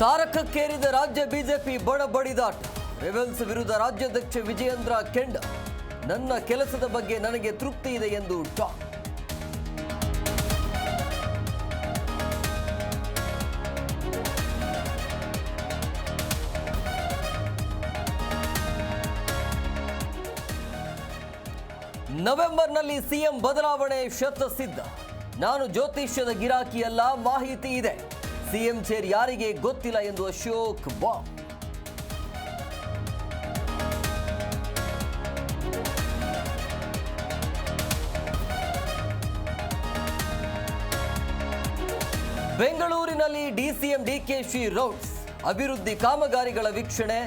ತಾರಕಕ್ಕೇರಿದ ರಾಜ್ಯ ಬಿಜೆಪಿ ಬಡ ಬಡಿದಾಟ್. ರೆವೆಲ್ಸ್ ವಿರುದ್ಧ ರಾಜ್ಯಾಧ್ಯಕ್ಷ ವಿಜಯೇಂದ್ರ ಕೆಂಡ. ನನ್ನ ಕೆಲಸದ ಬಗ್ಗೆ ನನಗೆ ತೃಪ್ತಿ ಇದೆ ಎಂದು ಟಾಕ್. ನವೆಂಬರ್ನಲ್ಲಿ ಸಿಎಂ ಬದಲಾವಣೆ ಶತಸಿದ್ಧ. ನಾನು ಜ್ಯೋತಿಷ್ಯದ ಗಿರಾಕಿಯಲ್ಲ, ಮಾಹಿತಿ ಇದೆ. ಸಿಎಂ ಚೇರ್ ಯಾರಿಗೆ ಗೊತ್ತಿಲ್ಲ ಎಂದು ಅಶೋಕ್ ಬಾಂಬ್. ಬೆಂಗಳೂರಿನಲ್ಲಿ ಡಿಸಿಎಂ ಡಿಕೆಶಿ ರೌಡ್ಸ್ ಅಭಿವೃದ್ಧಿ ಕಾಮಗಾರಿಗಳ ವೀಕ್ಷಣೆ,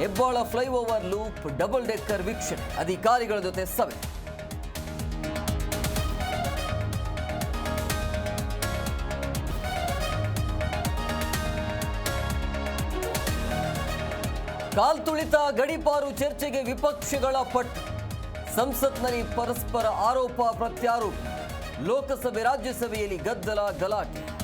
Hebbal flyover loop, double decker ವೀಕ್ಷಣೆ, ಅಧಿಕಾರಿಗಳ ಜೊತೆ ಸಭೆ. ಕಾಲ್ತುಳಿತ ಗಡಿಪಾರು ಚರ್ಚೆಗೆ ವಿಪಕ್ಷಗಳ ಪಟ್. ಸಂಸತ್ನಲ್ಲಿ ಪರಸ್ಪರ ಆರೋಪ ಪ್ರತ್ಯಾರೋಪ. ಲೋಕಸಭೆ ರಾಜ್ಯಸಭೆಯಲ್ಲಿ ಗದ್ದಲ ಗಲಾಟೆ.